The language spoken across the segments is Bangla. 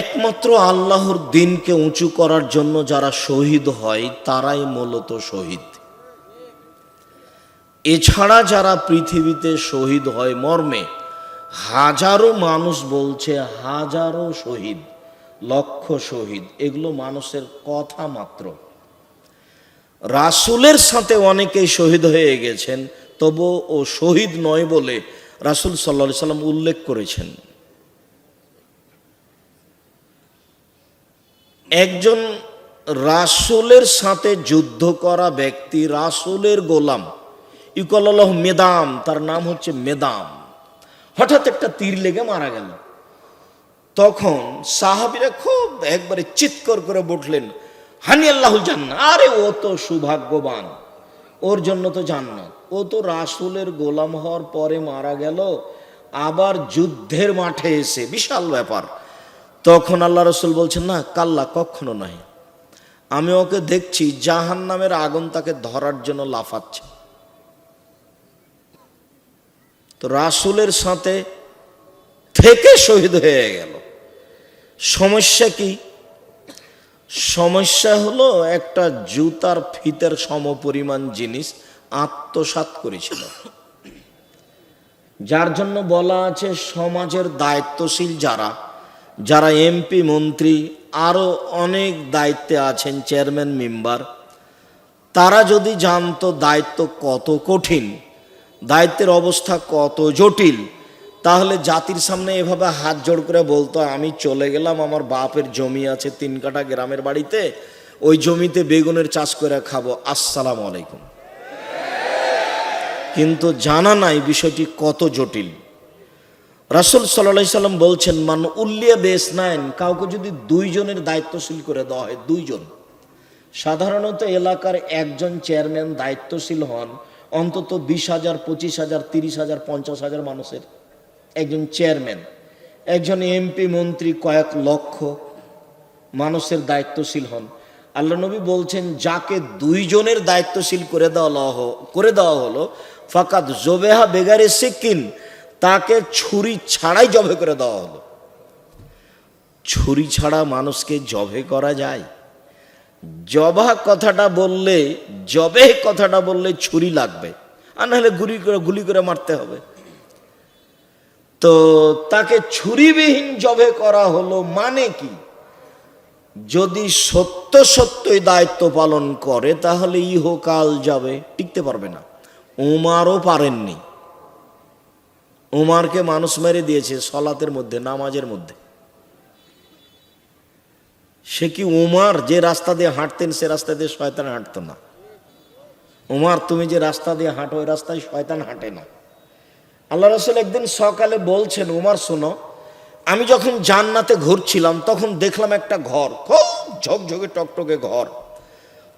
একমাত্র আল্লাহর দিনকে উঁচু করার জন্য যারা শহীদ হয়, তারাই মূলত শহীদ। এছাড়া যারা পৃথিবীতে শহীদ হয় মর্মে, হাজারো মানুষ বলছে হাজারো শহীদ, লক্ষ শহীদ, এগুলো মানুষের কথা মাত্র। রাসুলের সাথে অনেকেই শহীদ হয়ে গেছেন তবু ও শহীদ নয় বলে রাসুল সাল্লা সাল্লাম উল্লেখ করেছেন। একজন রাসুলের সাথে যুদ্ধ করা ব্যক্তি, রাসুলের গোলাম। ইকল্লাহ মেদাম, তার নাম হচ্ছে মেদাম। হঠাৎ একটা তীর লেগে মারা গেল। তখন সাহাবিরা খুব একবারে চিৎকর করে বটলেন হানি আল্লাহুল জান্নাত আরে ও তো সৌভাগ্যবান, ওর জন্য তো জান্নাত। ও তো রাসুলের গোলাম হওয়ার পরে মারা গেল, আবার যুদ্ধের মাঠে এসে। বিশাল ব্যাপার। তখন আল্লাহ রসুল বলছেন, না, কাল্লা, কখনো নয় আমি ওকে দেখছি জাহান নামের আগুন তাকে ধরার জন্য লাফাচ্ছে। তো রাসুলের সাথে থেকে শহীদ হয়ে গেল। সমস্যা কি? সমস্যা হলো একটা জুতার ফিতের সমপরিমাণ জিনিস আত্মসাত করেছিল। যার জন্য বলা আছে সমাজের দায়িত্বশীল যারা যারা এমপি মন্ত্রী আরও অনেক দায়িত্বে আছেন চেয়ারম্যান মেম্বার, তারা যদি জানতো দায়িত্ব কত কঠিন, দায়িত্বের অবস্থা কত জটিল, তাহলে জাতির সামনে এভাবে হাত জোড় করে বলতো, আমি চলে গেলাম, আমার বাপের জমি আছে তিন কাঠা গ্রামের বাড়িতে, ওই জমিতে বেগুনের চাষ করে খাব। আসসালাম আলাইকুম। কিন্তু জানা নাই বিষয়টি কত জটিল। রাসুল সাল্লাহ সাল্লাম বলছেন, মান উল্লিয়া বেশ নাইন কাউকে যদি দুইজনের দায়িত্বশীল করে দেওয়া হয়, দুইজন। সাধারণত এলাকার একজন চেয়ারম্যান দায়িত্বশীল হন, অন্তত বিশ হাজার, পঁচিশ হাজার, তিরিশ হাজার, পঞ্চাশ হাজার মানুষের। একজন চেয়ারম্যান, একজন এমপি, মন্ত্রী, কয়েক লক্ষ মানুষের দায়িত্বশীল হন। আল্লাহ নবী বলছেন, যাকে দুইজনের দায়িত্বশীল করে দেওয়া করে দেওয়া হলো ফাকাত জোবেহা বেগারে সিকিন তাকে ছুরি ছাড়াই জবে করে দেওয়া হলো। ছুরি ছাড়া মানুষকে জবে করা যায়। জবা কথাটা বললে, জবে কথাটা বললে ছুরি লাগবে। আর নাহলে গুলি করে গুলি করে মারতে হবে। তো তাকে ছুরিবিহীন জবে করা হলো মানে কি? যদি সত্য সত্যই দায়িত্ব পালন করে, তাহলে ইহকাল যাবে। টিকতে পারবে না। উমারও পারেননি। উমারকে মানুষ মেরে দিয়েছে সলাতের মধ্যে, নামাজের মধ্যে। সে কি উমার যে রাস্তা দিয়ে হাঁটতেন, সে রাস্তা দিয়ে শয়তান হাঁটতো না? উমার, তুমি যে রাস্তা দিয়ে হাঁটো, ওই রাস্তায় শয়তান হাঁটে না। আল্লাহ রসুল একদিন সকালে বলছেন, উমার, শোনো, আমি যখন জান্নাতে ঘুরছিলাম, তখন দেখলাম একটা ঘর, খুব ঝকঝকে টকটকে ঘর।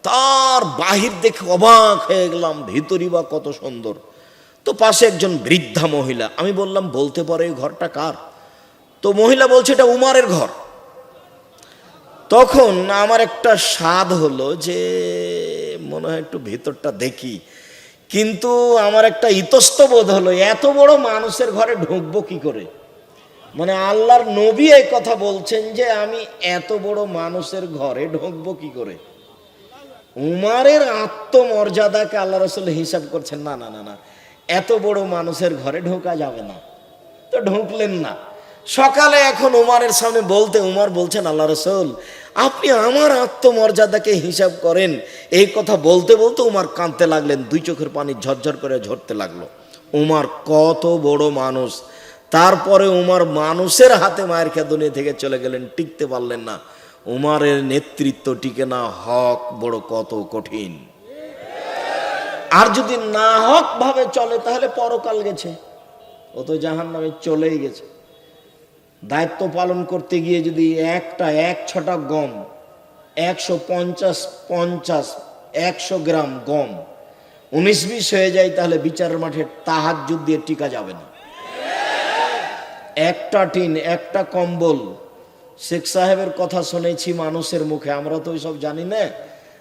তার বাহির দেখে অবাক হয়ে গেলাম, ভিতরই বা কত সুন্দর। তো পাশে একজন বৃদ্ধা মহিলা। আমি বললাম, বলতে পারো, এই ঘরটা কার? তো মহিলা বলছে, এটা উমারের ঘর। তখন আমার একটা স্বাদ হলো যে, মনে হয় একটু ভেতরটা দেখি। কিন্তু আমার একটা ইতস্তবোধ হলো, এত বড় মানুষের ঘরে ঢুকবো কি করে? মানে আল্লাহর নবী এই কথা বলছেন যে, আমি এত বড় মানুষের ঘরে ঢুকবো কি করে? উমারের আত্মমর্যাদাকে আল্লাহ রসুল হিসাব করছেন, না না না না এত বড় মানুষের ঘরে ঢোকা যাবে না। তো ঢুকলেন না। সকালে এখন উমারের সামনে বলতে উমার বলছেন, আল্লাহ রসুল, আপনি আমার আত্মমর্যাদাকে হিসাব করেন। এই কথা বলতে বলতে উমার কাঁদতে লাগলেন, দুই চোখের পানি ঝরঝর করে ঝরতে লাগল। উমার কত বড় মানুষ। তারপরে উমার মানুষের হাতে মায়ের খেয়ে দুনিয়া থেকে চলে গেলেন, টিকতে পারলেন না। উমারের নেতৃত্ব টিকে না, হক বড় কত কঠিন। আর যদি না হক ভাবে চলে, তাহলে পরকাল গেছে। ও তো জাহান নামে চলেই গেছে। দায়িত্ব পালন করতে গিয়ে যদি একটা, এক ছটা গম, একশো পঞ্চাশ পঞ্চাশ, একশো গ্রাম গম উনিশ বিশ হয়ে যায়, তাহলে বিচারের মাঠে তাহার দিয়ে টিকা যাবে না। একটা টিন, একটা কম্বল, শেখ সাহেবের কথা শুনেছি মানুষের মুখে, আমরা তো সব জানি না।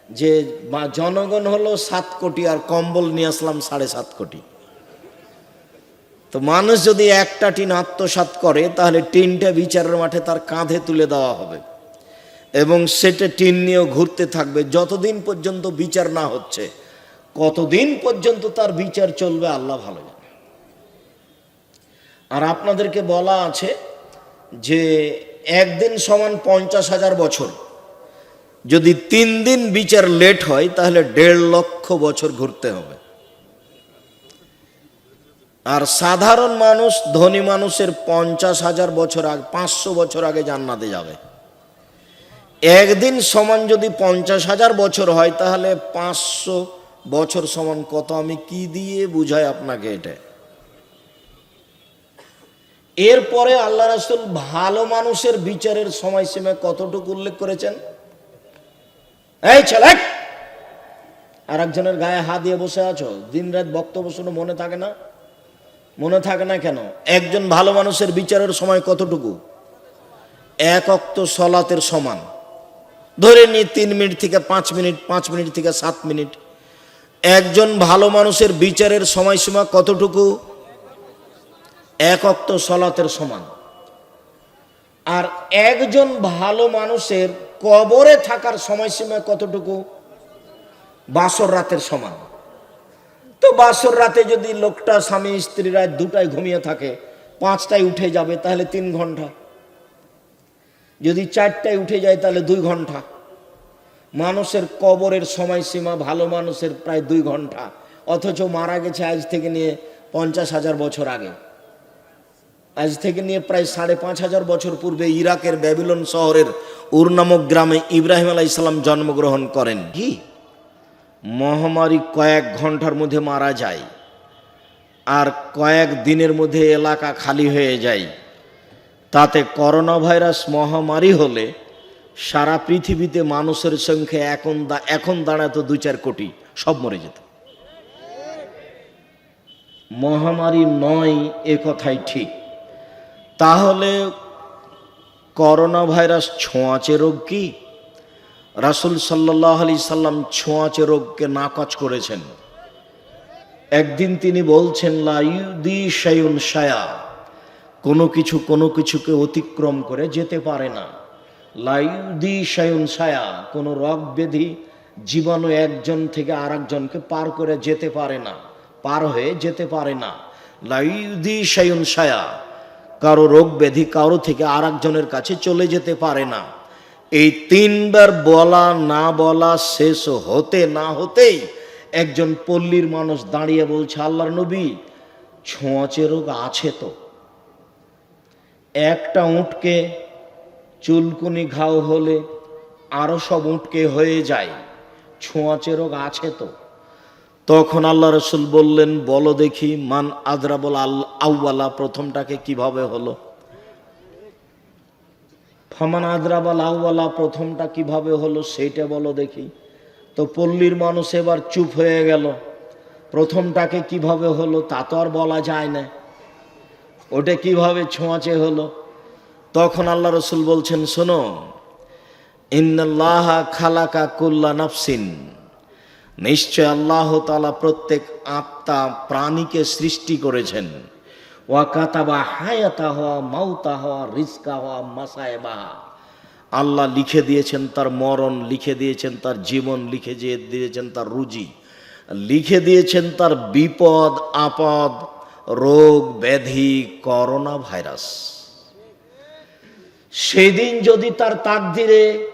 যে জনগণ হলো সাত কোটি আর কম্বল নিয়ে আসলাম সাড়ে সাত কোটি। তো মানুষ যদি একটা টিন আত্মসাৎ করে, তাহলে টিনটা বিচারের মাঠে তার কাঁধে তুলে দেওয়া হবে। এবং সেটা টিন নিয়েও ঘুরতে থাকবে। যতদিন পর্যন্ত বিচার না হচ্ছে, কতদিন পর্যন্ত তার বিচার চলবে, আল্লাহ ভালো জানে। আর আপনাদেরকে বলা আছে যে, একদিন সমান পঞ্চাশ হাজার বছর। যদি তিন দিন বিচার লেট হয়, তাহলে দেড় লক্ষ বছর ঘুরতে হবে। আর সাধারণ মানুষ, ধনী মানুষের পঞ্চাশ হাজার বছর আগে, পাঁচশো বছর আগে জান্নাতে যাবে। একদিন সমান যদি পঞ্চাশ হাজার বছর হয়, তাহলে পাঁচশো বছর সমান কত? আমি কি দিয়ে বুঝাই আপনাকে এটা? এরপরে আল্লাহ রাসুল ভালো মানুষের বিচারের সময়সীমা কতটুকু উল্লেখ করেছেন? এই ছেলে! আর একজনের গায়ে হাত দিয়ে বসে আছো? দিন রাত বক্তব্য শুনে মনে থাকে না? মনে থাকে না কেন? একজন ভালো মানুষের বিচারের সময় কতটুকু? এক অক্ত সলাতের সমান। ধরে নি তিন মিনিট থেকে পাঁচ মিনিট পাঁচ মিনিট থেকে সাত মিনিট। একজন ভালো মানুষের বিচারের সময়সীমা কতটুকু? এক অক্ত সলাতের সমান। আর একজন ভালো মানুষের কবরে থাকার সময়সীমা কতটুকু? বাসর রাতের সমান। তো বাসর রাতে যদি লোকটা স্বামী স্ত্রী রাত দুটায় ঘুমিয়ে থাকে, পাঁচটায় উঠে যাবে, তাহলে তিন ঘণ্টা। যদি চারটায় উঠে যায়, তাহলে দুই ঘণ্টা। মানুষের কবরের সময়সীমা ভালো মানুষের প্রায় দুই ঘণ্টা। অথচ মারা গেছে আজ থেকে নিয়ে পঞ্চাশ হাজার বছর আগে। আজ থেকে নিয়ে প্রায় সাড়ে পাঁচ হাজার বছর পূর্বে ইরাকের ব্যাবিলন শহরের উর নামক গ্রামে ইব্রাহিম আলাহ ইসলাম জন্মগ্রহণ করেন। কি? মহামারী কয়েক ঘণ্টার মধ্যে মারা যায় আর কয়েক দিনের মধ্যে এলাকা খালি হয়ে যায়। তাতে করোনা ভাইরাস মহামারী হলে সারা পৃথিবীতে মানুষের সংখ্যা এখন এখন দাঁড়াতো দু চার কোটি, সব মরে যেত। মহামারী নয় এ কথাই ঠিক। তাহলে করোনা ভাইরাস ছোঁয়াচে রোগ কি? রাসুল সাল্লাহ আলি সাল্লাম ছোঁয়াচে রোগকে নাকচ করেছেন। একদিন তিনি বলছেন লাইদি শায়ুন শায়া কোনো কিছু কোনো কিছুকে অতিক্রম করে যেতে পারে না। লাইদি শায়ুন সায়া কোনো রোগ ব্যাধি জীবাণু একজন থেকে আরেকজনকে পার করে যেতে পারে না, পার হয়ে যেতে পারে না। লাইদি শায়ুন ছায়া কারও রোগ ব্যাধি কারও থেকে আর একজনের কাছে চলে যেতে পারে না। এই তিনবার বলা, না বলা, শেষ হতে না হতেই একজন পল্লীর মানুষ দাঁড়িয়ে বলছে, আল্লাহর নবী, ছোঁয়াচে রোগ আছে তো? একটা উঁটকে চুলকুনি ঘাও হলে আরও সব উঁটকে হয়ে যায়, ছোঁয়াচে রোগ আছে তো? তখন আল্লাহ রসুল বললেন, বলো দেখি মান আদরাবল আল আউ্বালা প্রথমটাকে কীভাবে হলো? ফামান আদরাবাল আউ্বালা প্রথমটা কীভাবে হলো সেইটা বলো দেখি। তো পল্লীর মানুষ এবার চুপ হয়ে গেল। প্রথমটাকে কীভাবে হলো তা তো আর বলা যায় না। ওটা কীভাবে ছোঁয়াচে হলো? তখন আল্লাহ রসুল বলছেন, শোনো, ইন্নাল্লাহ খালাকা কুল্লা নাফসিন নিশ্চয় আল্লাহ তালা প্রত্যেক আত্মা প্রাণীকে সৃষ্টি করেছেন। ওয়াকাতাবা হায়াতা হওয়া মাউতা হওয়া রিস্কা হওয়া মাসায় বাহা আল্লাহ লিখে দিয়েছেন তার মরণ, লিখে দিয়েছেন তার জীবন, লিখে দিয়ে দিয়েছেন তার রুজি। লিখে দিয়েছেন তার বিপদ, আপদ, রোগ, ব্যাধি, করোনা ভাইরাস। সেদিন যদি তার তাকদিরে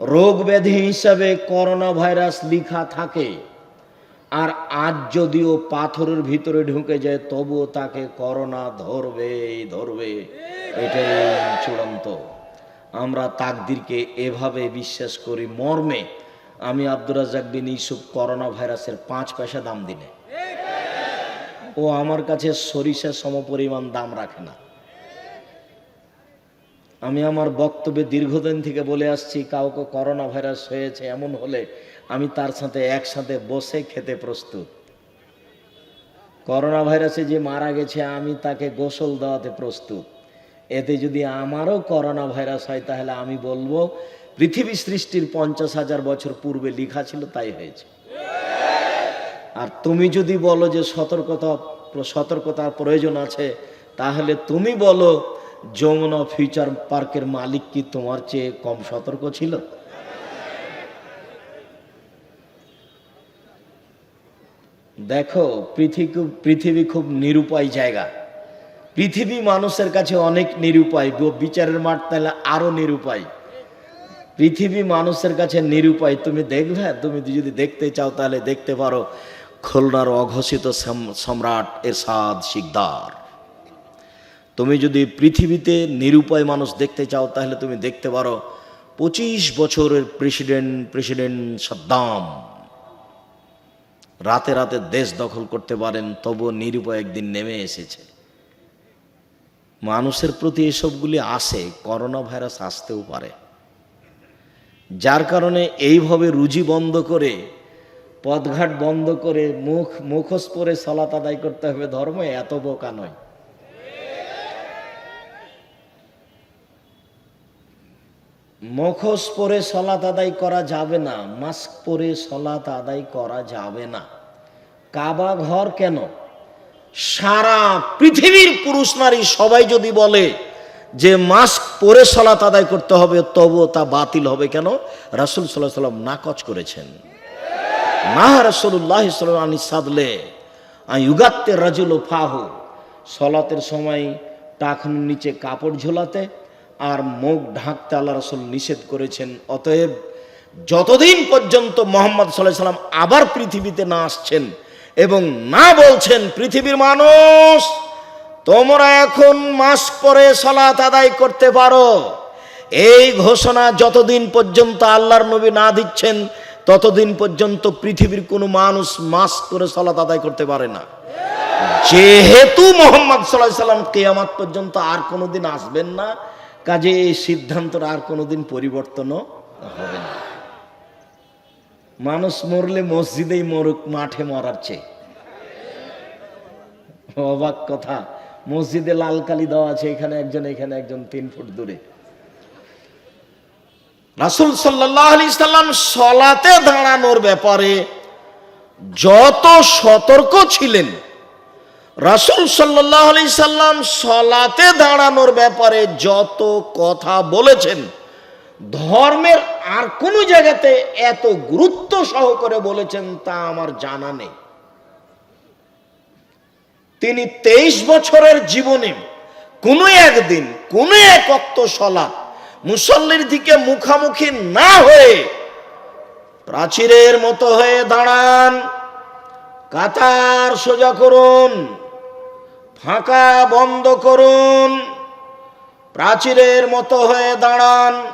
রোগ ব্যাধি হিসাবে করোনা ভাইরাস লিখা থাকে। আর আজ যদিও পাথরের ভিতরে ঢুকে যায়, তবুও তাকে করোনা ধরবে ধরবে। এটাই চূড়ান্ত। আমরা তাকদিরকে এভাবে বিশ্বাস করি, মর্মে। আমি আব্দুর রাজাক বিন ইসুফ করোনা ভাইরাসের পাঁচ পয়সা দাম দিনে। ও আমার কাছে সরিষা সমপরিমাণ দাম রাখে না। আমি আমার বক্তব্যে দীর্ঘদিন থেকে বলে আসছি, কাউকে করোনা ভাইরাস হয়েছে এমন হলে আমি তার সাথে একসাথে বসে খেতে প্রস্তুত। করোনা ভাইরাসে যে মারা গেছে, আমি তাকে গোসল দেওয়াতে প্রস্তুত। এতে যদি আমারও করোনা ভাইরাস হয়, তাহলে আমি বলব, পৃথিবী সৃষ্টির পঞ্চাশ হাজার বছর পূর্বে লেখা ছিল, তাই হয়েছে। আর তুমি যদি বলো যে সতর্কতা, সতর্কতার প্রয়োজন আছে, তাহলে তুমি বলো যমুনা ফিউচার পার্কের মালিক কি তোমার চেয়ে কম সতর্ক ছিল? দেখো, পৃথিবী পৃথিবী খুব নিরুপায় জায়গা। পৃথিবী মানুষের কাছে অনেক নিরুপায় বিচারের মাঠ তাহলে আরও নিরুপায়। পৃথিবী মানুষের কাছে নিরুপায়, তুমি দেখবে? তুমি যদি দেখতে চাও তাহলে দেখতে পারো। খুলনার অঘোষিত সাম- সম্রাট এরশাদ শিকদার। তুমি যদি পৃথিবীতে নিরুপায় মানুষ দেখতে চাও, তাহলে তুমি দেখতে পারো পঁচিশ বছরের প্রেসিডেন্ট প্রেসিডেন্ট সাদ্দাম। রাতে রাতে দেশ দখল করতে পারেন তবু নিরুপায় একদিন নেমে এসেছে। মানুষের প্রতি এসবগুলি আসে করোনা ভাইরাস আসতেও পারে। যার কারণে এইভাবে রুজি বন্ধ করে, পথঘাট বন্ধ করে মুখ, মুখোশ পরে সলাত আদায় করতে হবে, ধর্ম এত বোকা নয়। মুখোশ পরে সলাত আদায় করা যাবে না, মাস্ক পরে সলাত আদায় করা যাবে না। কাবা ঘর কেন? সারা পৃথিবীর পুরুষ নারী সবাই যদি বলে যে মাস্ক পরে সলাত আদায় করতে হবে, তবুও তা বাতিল হবে কেন? রাসুল সাল্লাহ সাল্লাম নাকচ করেছেন। না রসুল্লাহ সাদলে ইউগাত্তে রাজুল ফাহু সলাতের সময় টাকনুর নিচে কাপড় ঝোলাতে আর মুখ ঢাকতে আল্লাহ রসুল নিষেধ করেছেন। অতএব যতদিন পর্যন্ত মোহাম্মদ সাল্লাহ সাল্লাম আবার পৃথিবীতে না আসছেন এবং না বলছেন পৃথিবীর মানুষ, তোমরা এখন মাস্ক পরে সলাত আদায় করতে পারো। এই ঘোষণা যতদিন পর্যন্ত আল্লাহর নবী না দিচ্ছেন, ততদিন পর্যন্ত পৃথিবীর কোনো মানুষ মাস্ক করে সলাত আদায় করতে পারে না। যেহেতু মোহাম্মদ সাল্লাহ সাল্লাম কেয়ামাত পর্যন্ত আর কোনোদিন আসবেন না কাজে এই সিদ্ধান্তটা আর কোনোদিন পরিবর্তনও হবে না। মানুষ মরলে মসজিদেই মরুক, মাঠে মরার চেয়ে। অবাক কথা, মসজিদে লাল কালি দেওয়া আছে, এখানে একজন এখানে একজন, তিন ফুট দূরে। রাসুল সাল্লাম সলাতে দাঁড়ানোর ব্যাপারে যত সতর্ক ছিলেন রাসুল সাল্লাহ আলি সাল্লাম সলাতে দাঁড়ানোর ব্যাপারে যত কথা বলেছেন, ধর্মের আর কোনো জায়গাতে এত গুরুত্ব সহকারে বলেছেন তা আমার জানা নেই। তিনি তেইশ বছরের জীবনে কোনো একদিন, কোনো এক অক্ত সলা মুসল্লির দিকে মুখামুখি না হয়ে প্রাচীরের মতো হয়ে দাঁড়ান, কাতার সোজা করুন। ফাঁকা বন্ধ করুন। প্রাচীরের মতো হয়ে দাঁড়ান।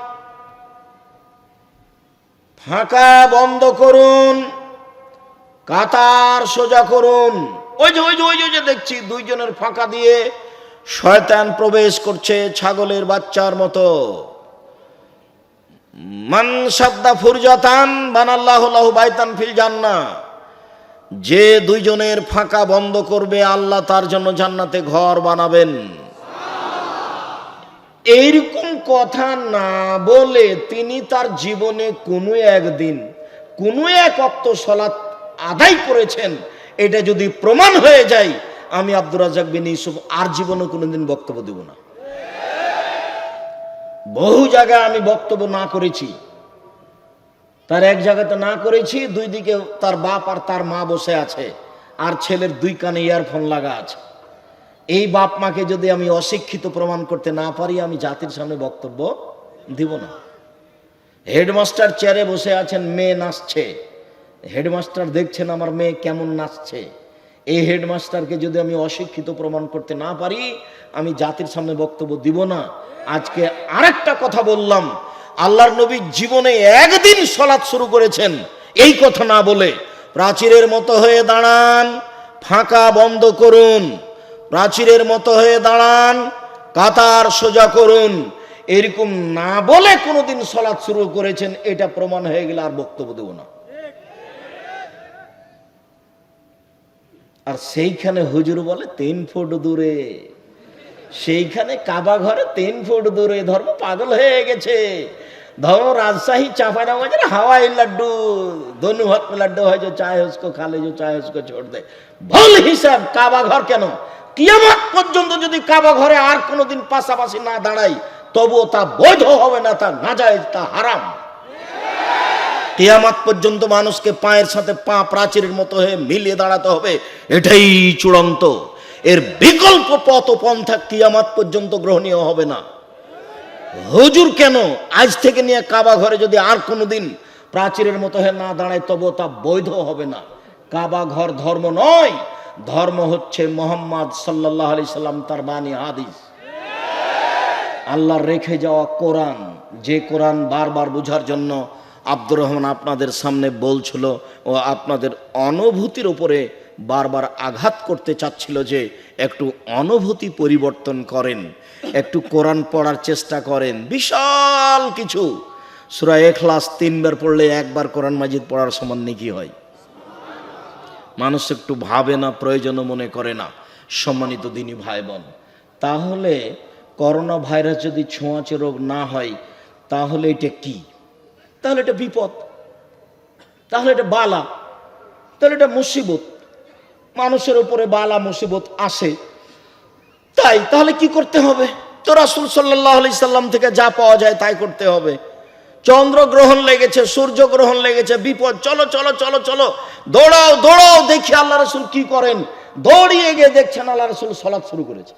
ফাঁকা বন্ধ করুন। কাতার সোজা করুন। ওই যে ওই যে, ওই যে- দেখছি দুইজনের ফাঁকা দিয়ে শয়তান প্রবেশ করছে ছাগলের বাচ্চার মতো। মান সাদ্দা ফুরজাতান বানাল্লাহ বাইতান ফিল জান্না যে দুইজনের ফাঁকা বন্ধ করবে, আল্লাহ তার জন্য জান্নাতে ঘর বানাবেন। এইরকম কথা না বলে তিনি তার জীবনে কোনো একদিন, কোনো এক অক্ত সলাৎ আদায় করেছেন। এটা যদি প্রমাণ হয়ে যায়, আমি আব্দুর রাজাক বিন ইউসুফ আর জীবনে কোনোদিন বক্তব্য দেব না। বহু জায়গায় আমি বক্তব্য না করেছি। তার এক জায়গাতে না করেছি, দুই দিকে তার বাপ আর তার মা বসে আছে, আর ছেলের দুই কানে ইয়ারফোন লাগা আছে। এই বাপ মাকে যদি আমি অশিক্ষিত প্রমাণ করতে না পারি, আমি জাতির সামনে বক্তব্য দিব না। হেডমাস্টার চেয়ারে বসে আছেন, মেয়ে নাচছে। হেডমাস্টার দেখছেন আমার মেয়ে কেমন নাচছে। এই হেডমাস্টারকে যদি আমি অশিক্ষিত প্রমাণ করতে না পারি, আমি জাতির সামনে বক্তব্য দিব না। আজকে আরেকটা কথা বললাম আল্লাহর নবী জীবনে একদিন সলাৎ শুরু করেছেন। এই কথা না বলে প্রাচীরের মতো হয়ে দাঁড়ান, ফাঁকা বন্ধ করুন। প্রাচীরের মতো হয়ে দাঁড়ান, কাতার সোজা করুন। এরকম না বলে কোনোদিন সলাৎ শুরু করেছেন, এটা প্রমাণ হয়ে গেলে আর বক্তব্য দেব না। আর সেইখানে হুজুর বলে, তিন ফুট দূরে। সেইখানে কাবা ঘরে তিন ফুট দূরে, ধর্ম পাগল হয়ে গেছে। ধরো রাজশাহী চাপানামাজের হাওয়াই লাড্ডু দনু ভাত লাড্ডু হয়, যে চায় হসকো খালে, যে চায় হসকো ছোট দেয়। ভুল হিসাব, কাবা ঘর কেন? কিয়ামত পর্যন্ত যদি কাবা ঘরে আর কোনোদিন পাশাপাশি না দাঁড়াই, তবুও তা বৈধ হবে না, তা না যায়, তা হারাম। কেয়ামাত পর্যন্ত মানুষকে পায়ের সাথে পা প্রাচীরের মতো হয়ে মিলিয়ে দাঁড়াতে হবে, এটাই চূড়ান্ত। এর বিকল্প পথ ও পন্থা কিয়ামত পর্যন্ত গ্রহণীয় হবে না। হুজুর কেন আজ থেকে নিয়ে কাবা ঘরে যদি আর কোনোদিন প্রাচীরের মতো হয়ে না দাঁড়ায় তবু তা বৈধ হবে না। কাবা ঘর ধর্ম নয়, ধর্ম হচ্ছে মোহাম্মদ সাল্লাহ আলি সাল্লাম তার বাণী হাদিস। আল্লাহর রেখে যাওয়া কোরআন, যে কোরআন বারবার বোঝার জন্য আব্দুর রহমান আপনাদের সামনে বলছিল ও আপনাদের অনুভূতির উপরে বারবার আঘাত করতে চাচ্ছিল যে একটু অনুভূতি পরিবর্তন করেন, একটু কোরআন পড়ার চেষ্টা করেন, বিশাল কিছু। সুরা এখলাস তিনবার পড়লে একবার কোরআন মাজিদ পড়ার সমান নাকি হয়? মানুষ একটু ভাবে না, প্রয়োজনও মনে করে না, সম্মানিত দিনী ভাই বোন তাহলে করোনা ভাইরাস যদি ছোঁয়াচে রোগ না হয়, তাহলে এটা কি? তাহলে এটা বিপদ। তাহলে এটা বালা। তাহলে এটা মুসিবত। মানুষের উপরে বালা মুসিবত আসে। তাই, তাহলে কি করতে হবে? তো রাসুল সাল্লাম থেকে যা পাওয়া যায় তাই করতে হবে। চন্দ্র গ্রহণ লেগেছে, সূর্য গ্রহণ লেগেছে, বিপদ, চলো চলো চলো চলো। দৌড়াও দৌড়াও, দেখি আল্লাহ রসুল কি করেন। দৌড়িয়ে গিয়ে দেখছেন আল্লাহ রসুল সলাৎ শুরু করেছে।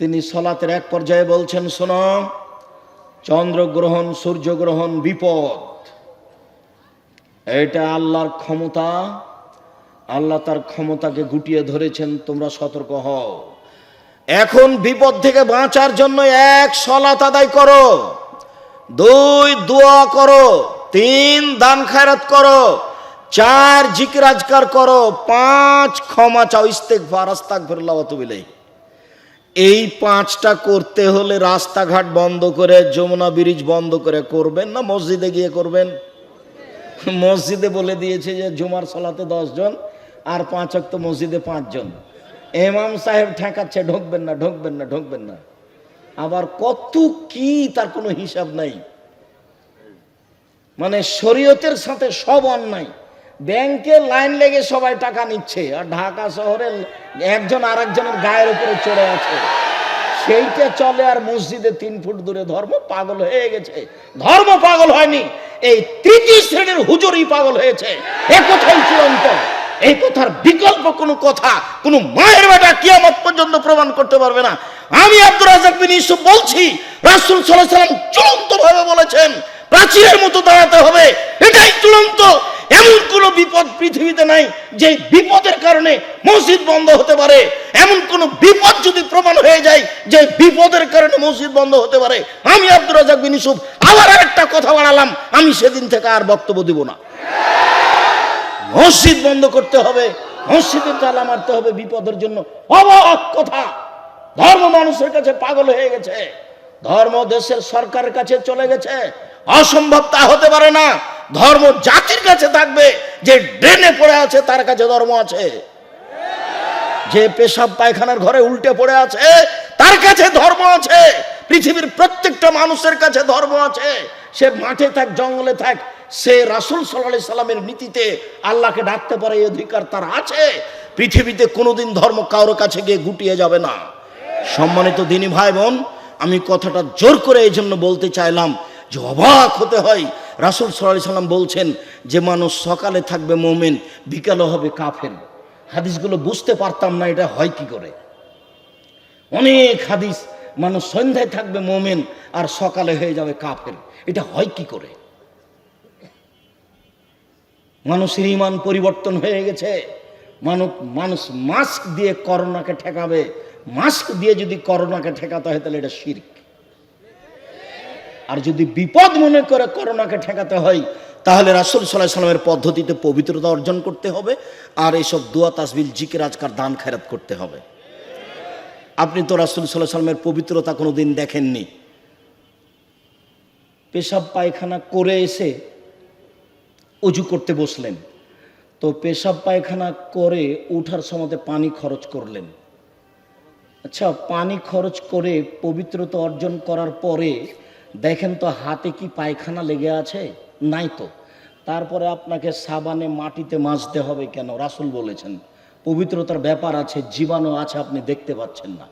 তিনি সলাতের এক পর্যায়ে বলছেন, শোনো চন্দ্রগ্রহণ সূর্যগ্রহণ বিপদ। এটা আল্লাহর ক্ষমতা আল্লাহ তার ক্ষমতাকে গুটিয়ে ধরেছেন, তোমরা সতর্ক হও। এখন বিপদ থেকে বাঁচার জন্য এক সলাত আদায় করো, দুই দোয়া করো, তিন দান খায়রাত করো, চার জিকিরাজকার করো, পাঁচ ক্ষমা চাও ইস্তেকফার আস্তাগফিরুল্লাহ ওয়া তুবু ইলাইহি। এই পাঁচটা করতে হলে রাস্তাঘাট বন্ধ করে, যমুনা ব্রিজ বন্ধ করে করবেন না? মসজিদে গিয়ে করবেন? মসজিদে বলে দিয়েছে যে জুমার সলাতে জন আর পাঁচ অক্ত মসজিদে পাঁচজন। এমাম সাহেব ঠেকাচ্ছে, ঢুকবেন না ঢুকবেন না ঢুকবেন না। আবার কত কি তার কোনো হিসাব নাই। মানে শরীয়তের সাথে সব অন্যায়। ব্যাংকে লাইন লেগে সবাই টাকা নিচ্ছে, আর ঢাকা শহরে একজন আর একজনের গায়ের উপরে চড়ে আছে। সেইটা চলে আর মসজিদে তিন ফুট দূরে ধর্ম পাগল হয়ে গেছে। ধর্ম পাগল হয়নি, এই তৃতীয় শ্রেণির হুজুরই পাগল হয়েছে। এ কথাই চূড়ান্ত। এই কথার বিকল্প কোনো কথা কোনো মায়ের বেটা কিয়ামত পর্যন্ত প্রমাণ করতে পারবে না। আমি আব্দুর রাজাক বিন ইউসুফ বলছি, রাসূল আলাইহি সাল্লাম চূড়ান্ত ভাবে বলেছেন, প্রাচীরের মতো দাঁড়াতে হবে। এটাই চূড়ান্ত। এমন কোন বিপদ পৃথিবীতে নাই যে বিপদের কারণে মসজিদ বন্ধ হতে পারে। এমন কোন বিপদ যদি প্রমাণ হয়ে যায় যে বিপদের কারণে মসজিদ বন্ধ হতে পারে। আমি আব্দুর রাজাক বিন ইউসুফ আবার একটা কথা বাড়ালাম আমি সেদিন থেকে আর বক্তব্য দিব না। মসজিদ বন্ধ করতে হবে মসজিদে তালা মারতে হবে বিপদের জন্য। অবাক কথা, ধর্ম মানুষের কাছে পাগল হয়ে গেছে। ধর্ম দেশের সরকারের কাছে চলে গেছে। অসম্ভব তা হতে পারে না। ধর্ম জাতির কাছে থাকবে, যে ড্রেনে পড়ে আছে তার কাছে ধর্ম আছে। যে পেশাব পায়খানার ঘরে উল্টে পড়ে আছে, তার কাছে ধর্ম আছে। পৃথিবীর প্রত্যেকটা মানুষের কাছে ধর্ম আছে। সে মাঠে থাক, জঙ্গলে থাক সে রাসুল সাল্লাহ সাল্লামের নীতিতে আল্লাহকে ডাকতে পারে, এই অধিকার তার আছে। পৃথিবীতে কোনোদিন ধর্ম কারোর কাছে গিয়ে গুটিয়ে যাবে না। সম্মানিত দিনী ভাই বোন আমি কথাটা জোর করে এই জন্য বলতে চাইলাম যে অবাক হতে হয়। রাসুল সাল্লাহ সাল্লাম বলছেন যে, মানুষ সকালে থাকবে মোমেন, বিকালে হবে কাফের। হাদিসগুলো বুঝতে পারতাম না, এটা হয় কি করে? অনেক হাদিস, মানুষ সন্ধ্যায় থাকবে মোমেন আর সকালে হয়ে যাবে কাফের। এটা হয় কি করে? মানুষের ইমান পরিবর্তন হয়ে গেছে। মানুষ মানুষ মাস্ক দিয়ে করোনাকে ঠেকাবে। মাস্ক দিয়ে যদি করোনাকে ঠেকাতে হয়, তাহলে এটা শির্ক। আর যদি বিপদ মনে করে করোনাকে ঠেকাতে হয়, তাহলে রাসুল সাল্লাহ সাল্লামের পদ্ধতিতে পবিত্রতা অর্জন করতে হবে আর এইসব দোয়া তাসবিল জিকির, আজকার দান, খেরাত করতে হবে। আপনি তো রাসুল সাল্লাহ সাল্লামের পবিত্রতা কোনো দিন দেখেননি। পেশাব, পায়খানা করে এসে অজু করতে বসলেন। তো পেশাব পায়খানা করে উঠার সময় পানি খরচ করলেন। আচ্ছা পানি খরচ করে পবিত্রতা অর্জন করার পরে দেখেন তো হাতে কি পায়খানা লেগে আছে? নাই তো। তারপরে আপনাকে সাবানে মাটিতে মাজতে হবে কেন? রাসুল বলেছেন, পবিত্রতার ব্যাপার আছে, জীবাণু আছে, আপনি দেখতে পাচ্ছেন না।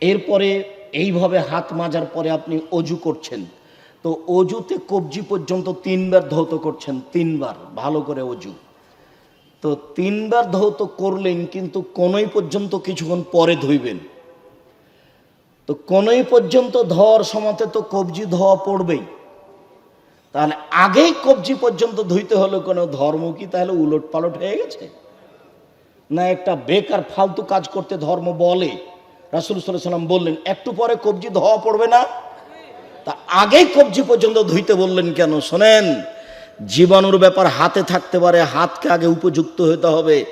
এরপরে এইভাবে হাত মাজার পরে আপনি অজু করছেন। তো অজুতে কবজি পর্যন্ত তিনবার ধৌত করছেন, তিনবার, ভালো করে অজু। তো তিনবার ধৌত করলেন, কিন্তু কোনোই পর্যন্ত কিছুক্ষণ পরে ধুইবেন। তো কোনোই পর্যন্ত ধোয়ার সময়তে তো কবজি ধোয়া পড়বেই। তাহলে আগেই কবজি পর্যন্ত ধুইতে হলো কোনো ধর্ম কি? তাহলে উলট পালট হয়ে গেছে? না একটা বেকার ফালতু কাজ করতে ধর্ম বলে? রাসুল সাল্লাম বললেন, একটু পরে কবজি ধোয়া পড়বে না? তা আগেই কবজি পর্যন্ত ধুইতে বললেন কেন? শোনেন, জীবাণুর ব্যাপার হাতে থাকতে পারে, হাতকে আগে উপযুক্ত হতে হবে,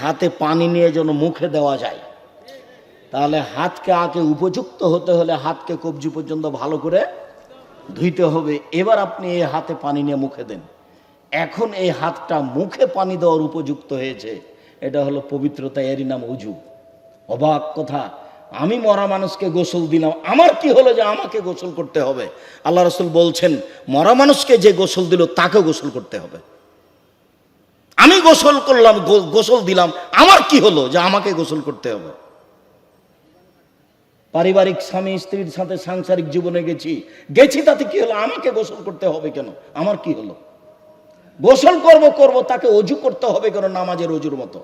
হাতে পানি নিয়ে যেন মুখে দেওয়া যায়। তাহলে হাতকে আগে উপযুক্ত হতে হলে হাতকে কবজি পর্যন্ত ভালো করে ধুইতে হবে। এবার আপনি এই হাতে পানি নিয়ে মুখে দেন। এখন এই হাতটা মুখে পানি দেওয়ার উপযুক্ত হয়েছে। এটা হলো পবিত্রতা এরই নাম উজু। অবাক কথা আমি মরা মানুষকে গোসল দিলাম, আমার কি হলো যে আমাকে গোসল করতে হবে? আল্লাহ রসুল বলছেন, মরা মানুষকে যে গোসল দিল তাকে গোসল করতে হবে। আমি গোসল করলাম গোসল দিলাম, আমার কি হলো যে আমাকে গোসল করতে হবে? পারিবারিক স্বামী, স্ত্রীর সাথে সাংসারিক জীবনে গেছি গেছি তাতে কি হলো? আমাকে গোসল করতে হবে কেন? আমার কি হলো? গোসল করব করব, তাকে অজু করতে হবে কেন? নামাজের অজুর মতো।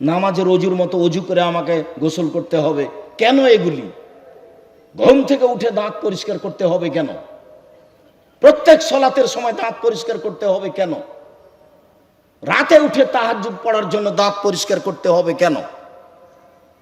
নামাজের অজুর মতো অজু করে আমাকে গোসল করতে হবে। কেন এগুলি? ঘুম থেকে উঠে দাঁত পরিষ্কার করতে হবে কেন? প্রত্যেক সলাতের সময় দাঁত পরিষ্কার করতে হবে কেন? রাতে উঠে তাহাজ্জুদ পড়ার জন্য দাঁত পরিষ্কার করতে হবে কেন?